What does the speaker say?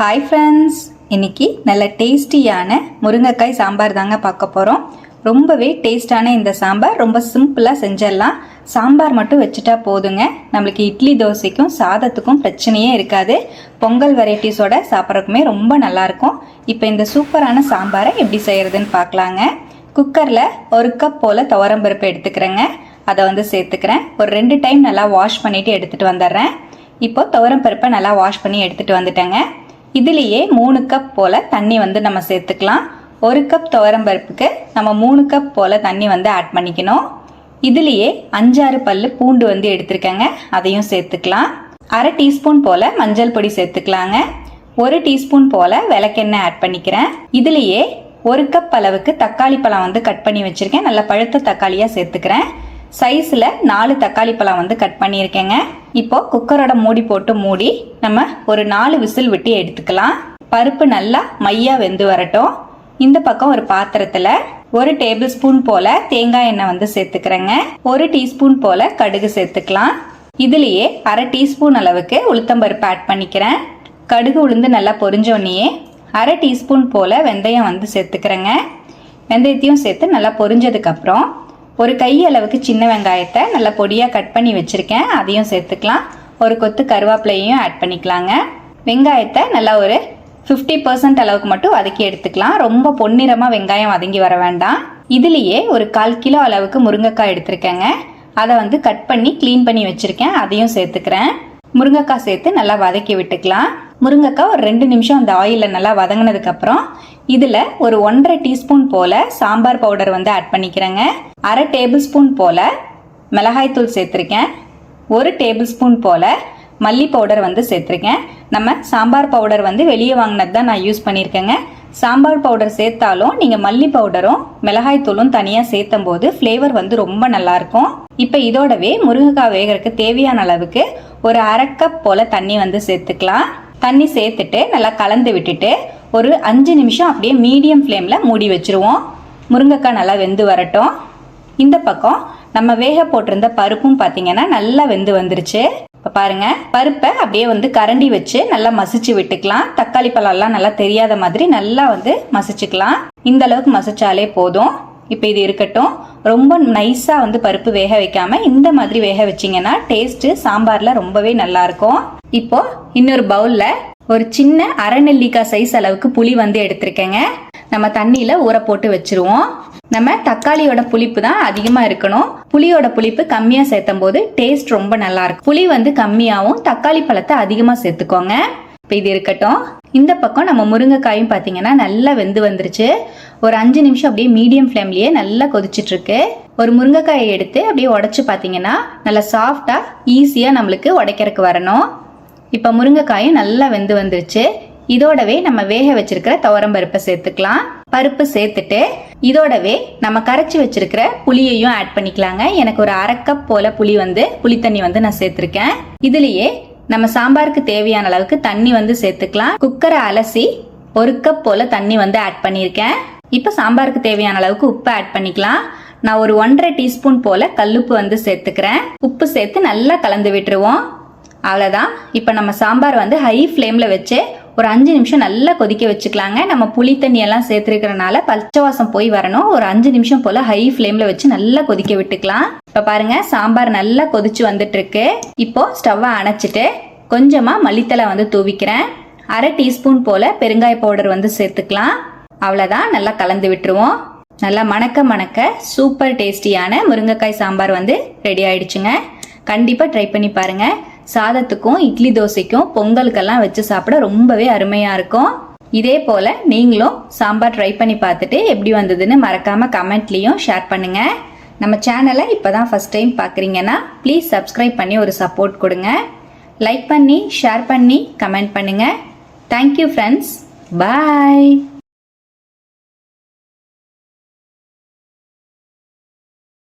Hi friends இன்னைக்கு நல்ல டேஸ்டியான முருங்கைக்காய் சாம்பார் தாங்க பார்க்க போகிறோம் ரொம்பவே டேஸ்டான இந்த சாம்பார். ரொம்ப சிம்பிளாக செஞ்சிடலாம். சாம்பார் மட்டும் வச்சுட்டா போதுங்க. நம்மளுக்கு இட்லி தோசைக்கும் சாதத்துக்கும் பிரச்சனையே இருக்காது. பொங்கல் வெரைட்டிஸோட சாப்பிட்றதுக்குமே ரொம்ப நல்லாயிருக்கும் இப்போ இந்த சூப்பரான சாம்பாரை எப்படி செய்கிறதுன்னு பார்க்கலாங்க. குக்கரில் ஒரு கப் போல் துவரம்பருப்பு எடுத்துக்கிறேங்க. அதை வந்து சேர்த்துக்கிறேன். ஒரு ரெண்டு டைம் நல்லா வாஷ் பண்ணிவிட்டு எடுத்துகிட்டு வந்துடுறேன். இப்போ துவரம் பருப்பை நல்லா வாஷ் பண்ணி எடுத்துகிட்டு வந்துட்டேங்க. இதுலேயே மூணு கப் போல் தண்ணி வந்து நம்ம சேர்த்துக்கலாம். ஒரு கப் துவரம்பருப்புக்கு நம்ம மூணு கப் போல் தண்ணி வந்து ஆட் பண்ணிக்கணும். இதுலேயே அஞ்சாறு பல் பூண்டு வந்து எடுத்திருக்கேங்க. அதையும் சேர்த்துக்கலாம். அரை டீஸ்பூன் போல் மஞ்சள் பொடி சேர்த்துக்கலாங்க. ஒரு டீஸ்பூன் போல் விளக்கெண்ணெய் ஆட் பண்ணிக்கிறேன். இதுலேயே ஒரு கப் அளவுக்கு தக்காளி பழம் வந்து கட் பண்ணி வச்சுருக்கேன். நல்ல பழுத்த தக்காளியாக சேர்த்துக்கிறேன். சைஸில் நாலு தக்காளி பழம் வந்து கட் பண்ணியிருக்கேங்க. இப்போ குக்கரோட மூடி போட்டு மூடி நம்ம ஒரு நாலு விசில் விட்டு எடுத்துக்கலாம். பருப்பு நல்லா மையா வெந்து வரட்டும். இந்த பக்கம் ஒரு பாத்திரத்தில் ஒரு டேபிள் ஸ்பூன் போல தேங்காய் எண்ணெய் வந்து சேர்த்துக்கிறேங்க. ஒரு டீஸ்பூன் போல கடுகு சேர்த்துக்கலாம். இதுலேயே அரை டீஸ்பூன் அளவுக்கு உளுத்தம்பருப்பு ஆட் பண்ணிக்கிறேன். கடுகு உளுந்து நல்லா பொரிஞ்சோடனேயே அரை டீஸ்பூன் போல் வெந்தயம் வந்து சேர்த்துக்கிறேங்க. வெந்தயத்தையும் சேர்த்து நல்லா பொரிஞ்சதுக்கப்புறம் ஒரு கை அளவுக்கு சின்ன வெங்காயத்தை நல்லா பொடியாக கட் பண்ணி வச்சுருக்கேன். அதையும் சேர்த்துக்கலாம். ஒரு கொத்து கருவேப்பிலையும் ஆட் பண்ணிக்கலாங்க. வெங்காயத்தை நல்லா ஒரு ஃபிஃப்டி பர்சன்ட் அளவுக்கு மட்டும் வதக்கி எடுத்துக்கலாம். ரொம்ப பொன்னிறமாக வெங்காயம் வதங்கி வர வேண்டாம். இதுலேயே ஒரு கால் கிலோ அளவுக்கு முருங்கைக்காய் எடுத்திருக்கேங்க. அதை வந்து கட் பண்ணி க்ளீன் பண்ணி வச்சுருக்கேன். அதையும் சேர்த்துக்கிறேன். முருங்கைக்காய் சேர்த்து நல்லா வதக்கி விட்டுக்கலாம். முருங்கைக்காய் ஒரு ரெண்டு நிமிஷம் அந்த ஆயிலில் நல்லா வதங்கினதுக்கப்புறம் இதில் ஒரு ஒன்றரை டீஸ்பூன் போல் சாம்பார் பவுடர் வந்து ஆட் பண்ணிக்கிறேங்க. அரை டேபிள் ஸ்பூன் போல் மிளகாய்த்தூள் சேர்த்துருக்கேன். ஒரு டேபிள் ஸ்பூன் போல் மல்லி பவுடர் வந்து சேர்த்துருக்கேன். நம்ம சாம்பார் பவுடர் வந்து வெளியே வாங்கினது தான் நான் யூஸ் பண்ணியிருக்கேங்க. சாம்பார் பவுடர் சேர்த்தாலும் நீங்கள் மல்லி பவுடரும் மிளகாய் தூளும் தனியாக சேர்த்தும் போது ஃப்ளேவர் வந்து ரொம்ப நல்லாயிருக்கும். இப்போ இதோடவே முருங்கைக்காய் வேகிறதுக்கு தேவையான அளவுக்கு ஒரு அரை கப் போல் தண்ணி வந்து சேர்த்துக்கலாம். தண்ணி சேர்த்துட்டு நல்லா கலந்து விட்டுட்டு ஒரு அஞ்சு நிமிஷம் அப்படியே மீடியம் ஃப்ளேமில் மூடி வச்சுருவோம். முருங்கைக்காய் நல்லா வெந்து வரட்டும். இந்த பக்கம் நம்ம வேக போட்டிருந்த பருப்பும் பார்த்தீங்கன்னா நல்லா வெந்து வந்துருச்சு. இப்போ பாருங்க பருப்பை அப்படியே வந்து கரண்டி வச்சு நல்லா மசிச்சு விட்டுக்கலாம். தக்காளி பழம்லாம் நல்லா தெரியாத மாதிரி நல்லா வந்து மசிச்சுக்கலாம். இந்த அளவுக்கு மசிச்சாலே போதும். இப்போ இது இருக்கட்டும். ரொம்ப நைஸாக வந்து பருப்பு வேக வைக்காமல் இந்த மாதிரி வேக வச்சிங்கன்னா டேஸ்ட்டு சாம்பாரில் ரொம்பவே நல்லாயிருக்கும் இப்போ இன்னொரு பவுலில் ஒரு சின்ன அரை நெல்லிக்காய் சைஸ் அளவுக்கு புளி வந்து எடுத்திருக்கேங்க. நம்ம தண்ணியில் ஊற போட்டு வச்சிருவோம். நம்ம தக்காளியோட புளிப்பு தான் அதிகமாக இருக்கணும். புளியோட புளிப்பு கம்மியாக சேர்த்தும் போது டேஸ்ட் ரொம்ப நல்லா இருக்கும். புளி வந்து கம்மியாகவும் தக்காளி பழத்தை அதிகமாக சேர்த்துக்கோங்க. இப்போ இது இருக்கட்டும். இந்த பக்கம் நம்ம முருங்கைக்காயும் பார்த்தீங்கன்னா நல்லா வெந்து வந்துருச்சு. ஒரு அஞ்சு நிமிஷம் அப்படியே மீடியம் ஃப்ளேம்லேயே நல்லா கொதிச்சிட்டு இருக்கு ஒரு முருங்கைக்காயை எடுத்து அப்படியே உடச்சி பார்த்தீங்கன்னா நல்லா சாஃப்டாக ஈஸியாக நம்மளுக்கு உடைக்கிறதுக்கு வரணும். இப்போ முருங்கைக்காயும் நல்லா வெந்து வந்துருச்சு. இதோடவே நம்ம வேக வச்சிருக்கிற துவரம் பருப்பை சேர்த்துக்கலாம். பருப்பு சேர்த்துட்டு இதோடவே நம்ம கரைச்சி வச்சிருக்கிற புளியையும் ஆட் பண்ணிக்கலாங்க. எனக்கு ஒரு அரை கப் போல புளி வந்து புளி தண்ணி வந்து நான் சேர்த்திருக்கேன். இதுலயே நம்ம சாம்பாருக்கு தேவையான அளவுக்கு தண்ணி வந்து சேர்த்துக்கலாம். குக்கரை அலசி ஒரு கப் போல தண்ணி வந்து ஆட் பண்ணியிருக்கேன். இப்போ சாம்பாருக்கு தேவையான அளவுக்கு உப்பு ஆட் பண்ணிக்கலாம். நான் ஒரு ஒன்றரை டீஸ்பூன் போல கல்லுப்பு வந்து சேர்த்துக்கிறேன். உப்பு சேர்த்து நல்லா கலந்து விட்டுருவோம். அவ்வளோதான் இப்போ நம்ம சாம்பார் வந்து ஹை ஃப்ளேமில் வச்சு ஒரு அஞ்சு நிமிஷம் நல்லா கொதிக்க வச்சுக்கலாங்க. நம்ம புளி தண்ணியெல்லாம் சேர்த்துருக்கிறனால பச்சை வாசம் போய் வரணும். ஒரு அஞ்சு நிமிஷம் போல் ஹை ஃப்ளேமில் வச்சு நல்லா கொதிக்க விட்டுக்கலாம். இப்போ பாருங்க சாம்பார் நல்லா கொதிச்சு வந்துட்டு இருக்கு இப்போ ஸ்டவ்வை அணைச்சிட்டு கொஞ்சமாக மல்லித்தலை வந்து தூவிக்கிறேன். அரை டீஸ்பூன் போல் பெருங்காய பவுடர் வந்து சேர்த்துக்கலாம். அவ்வளோதான் நல்லா கலந்து விட்டுருவோம். நல்லா மணக்க மணக்க சூப்பர் டேஸ்டியான முருங்கைக்காய் சாம்பார் வந்து ரெடி ஆயிடுச்சுங்க. கண்டிப்பாக ட்ரை பண்ணி பாருங்க. சாதத்துக்கும் இட்லி தோசைக்கும் பொங்கலுக்கெல்லாம் வச்சு சாப்பிட ரொம்பவே அருமையாக இருக்கும். இதே போல் நீங்களும் சாம்பார் ட்ரை பண்ணி பார்த்துட்டு எப்படி வந்ததுன்னு மறக்காமல் கமெண்ட்லேயும் ஷேர் பண்ணுங்கள் நம்ம சேனலை இப்போ தான் ஃபஸ்ட் டைம் பார்க்குறீங்கன்னா ப்ளீஸ் சப்ஸ்கிரைப் பண்ணி ஒரு சப்போர்ட் கொடுங்க. லைக் பண்ணி ஷேர் பண்ணி கமெண்ட் பண்ணுங்கள் தேங்க்யூ ஃப்ரெண்ட்ஸ் பாய்